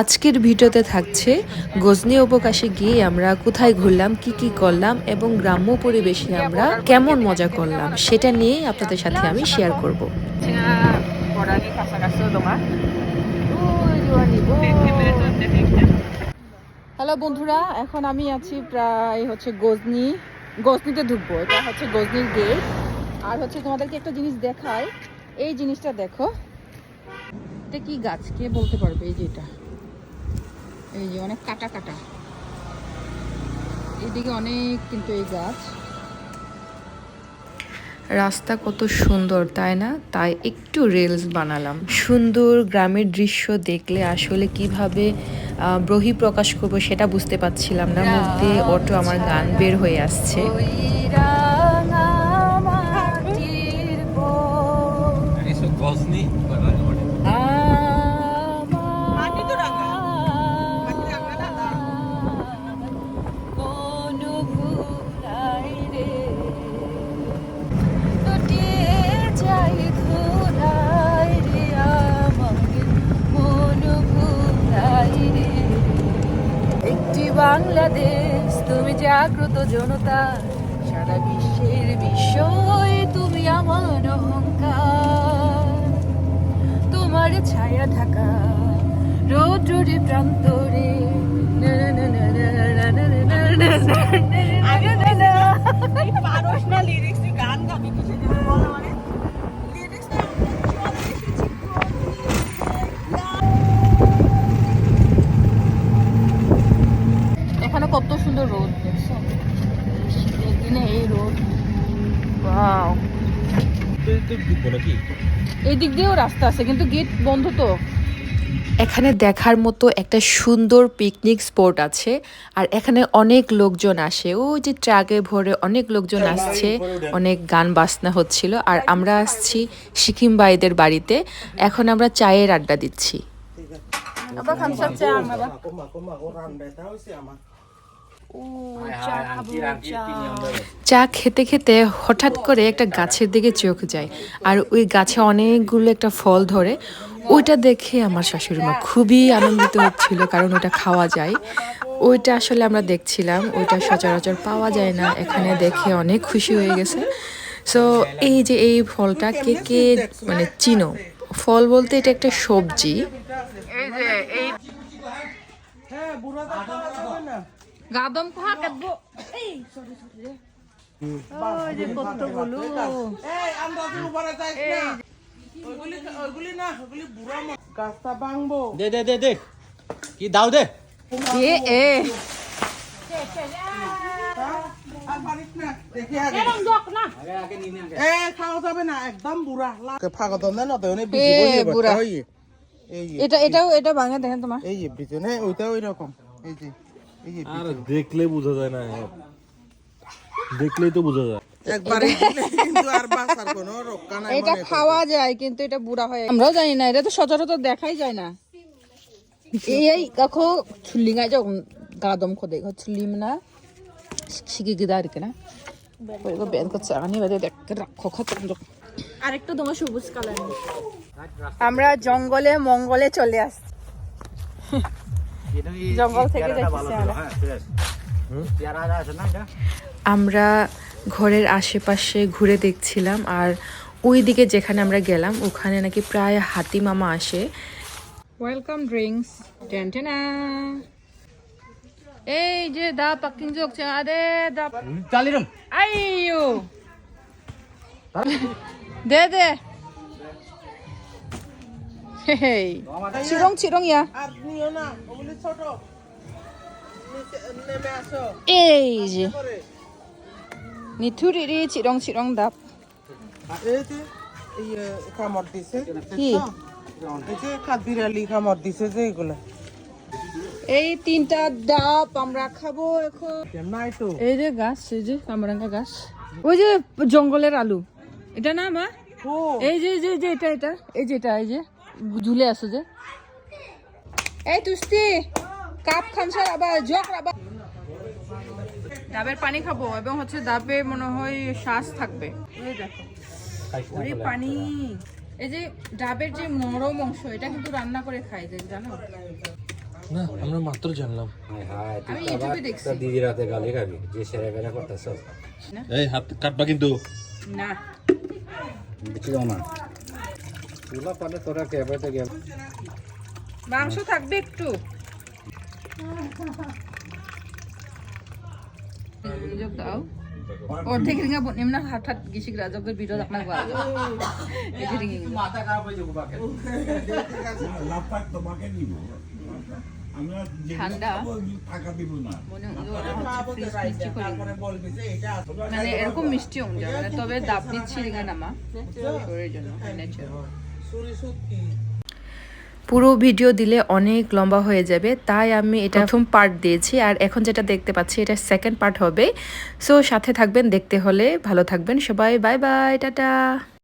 আজকের ভিডিওতে থাকছে গজনি অবকাশে গিয়ে আমরা কোথায় ঘুরলাম কি কি করলাম এবং গ্রাম্য পরিবেশে আমরা কেমন মজা করলাম সেটা নিয়ে আপনাদের সাথে আমি শেয়ার করব। হ্যালো বন্ধুরা এখন আমি আছি প্রায় হচ্ছে গজনি গজনিতে ঢুকবো। এটা হচ্ছে গজনির গেট আর হচ্ছে তোমাদেরকে একটা জিনিস দেখাই এই জিনিসটা দেখো। এটা কি গাছ? কে বলতে পারবে এই যে এটা? এই যে অনেক কাটা কাটা। এইদিকে অনেক কিন্তু এই গাছ। রাস্তা কত সুন্দর তাই না? তাই একটু রিলস বানালাম। সুন্দর গ্রামের দৃশ্য দেখলে আসলে কীভাবে বহি প্রকাশ করব সেটা বুঝতে পারছিলাম না। মুখ দিয়ে অটো আমার গান বের হয়ে আসছে। বাংলাদেশ তুমি জাগ্রত জনতা সারা বিশ্বের বিষয় তুমি আমার অহংকার তোমার ছায়া ঢাকা রোড প্রান্তরে না লিরিক্স গান গাবি ওয়াও এই দিক দিয়েও রাস্তা আছে কিন্তু গেট বন্ধ তো। এখানে দেখার মতো একটা সুন্দর পিকনিক স্পট আছে আর এখানে অনেক লোকজন আসে। ওই যে ট্রাকে ভরে অনেক লোকজন আসছে অনেক গান বাজনা হচ্ছিল। আর আমরা আসছি সিকিম ভাইদের বাড়িতে। এখন আমরা চায়ের আড্ডা দিচ্ছি। চা খেতে খেতে হঠাৎ করে একটা গাছের দিকে চোখ যায় আর ওই গাছে অনেকগুলো একটা ফল ধরে। ওইটা দেখে আমার শাশুড়ি মা খুবই আনন্দিত হচ্ছিল কারণ ওটা খাওয়া যায়। ওইটা আসলে আমরা দেখছিলাম ওইটা সচরাচর পাওয়া যায় না এখানে দেখে অনেক খুশি হয়ে গেছে। সো এই যে এই ফলটা কে কে মানে চিনো? ফল বলতে এটা একটা সবজি। এই যে এই হ্যাঁ বুড়া কথা না। গাদম কোহা কাটবো। বুড়া কি দাও দে। এটা এটাও এটা ভাঙে দেখেন তোমার। এই পিছনে ওইটাও এরকম। এই যে। আর দেখলে বোঝা যায় না হ্যাঁ। দেখলেই তো বোঝা যায়। আর এটা খাওয়া যায় কিন্তু এটা বুড়া হয় আমরাও জানি না এটা তো সচরাচর দেখাই যায় না। এই যাও গাদম ছুল্লি না শিখে গিয়ে দাঁড়িয়ে না? ওইগো বের করছে আনি বাদে দেখ রাখো খতম আরেকটু তোমার সবুজ কালার আমরা জঙ্গলে মঙ্গলে চলে আসছি। জঙ্গল থেকে দেখতেছি আমরা। ঘরের আশেপাশে ঘুরে দেখছিলাম আর ওই দিকে যেখানে আমরা গেলাম ওখানে নাকি প্রায় হাতি মামা আসে। ওয়েলকাম ড্রিঙ্কস টেনটেনা এই যে দা পাকিং জোক চা দে দা চালিরম আইয়ো। দে দে। চিরং চিরং ইয়া। এই যে। করে। নিথুরিরি চিরং চিরং দাপ। কামড় দিছে। কি? কাদিরালি কামড় দিছে যে এগুলো। এই তিনটা ডাব আমরা খাব এখন। এই যে গাছ এই যে কামরাঙ্গা গাছ। ওই যে জঙ্গলের আলু। এটা না মা? এই যে এই যে এটা এটা। এই যে এটা এই যে। ঝুলে আছে যে। এই তুস্তি কাপ খামসার আবার জগ আবার। ডাবের পানি খাব এবং হচ্ছে ডাবে মনে হয় শ্বাস থাকবে। এই দেখো ওরে পানি। এই যে ডাবের যে নরম অংশ এটা কিন্তু রান্না করে খাই যায় জানো? না আমরা মাত্র জানলাম। হায় হায় আমি ইউটিউবে দেখছি। তোর দিদির গালি খাবি যে সেরা বেড়া করতেছ এই হাত কাটবা কিন্তু। না। না। পালে তোরা গেল। মাংস থাকবে একটু। যোগ দাও। অর্ধেক রিঙা বনিম না হঠাৎ গিসিক রাজকের ভিডিও আপনার বাদ এই মাথা খারাপ হয়ে যাব বাকে ঠান্ডা। মনে এরকম মিষ্টি তবে দাপ দিচ্ছি রিঙা নামা শরীরের জন্য পুরো ভিডিও দিলে অনেক লম্বা হয়ে যাবে, তাই আমি এটা প্রথম পার্ট দিয়েছি। আর এখন যেটা দেখতে পাচ্ছি, এটা সেকেন্ড পার্ট হবে। সো সাথে থাকবেন, দেখতে হলে ভালো থাকবেন। সবাই বাই বাই টাটা।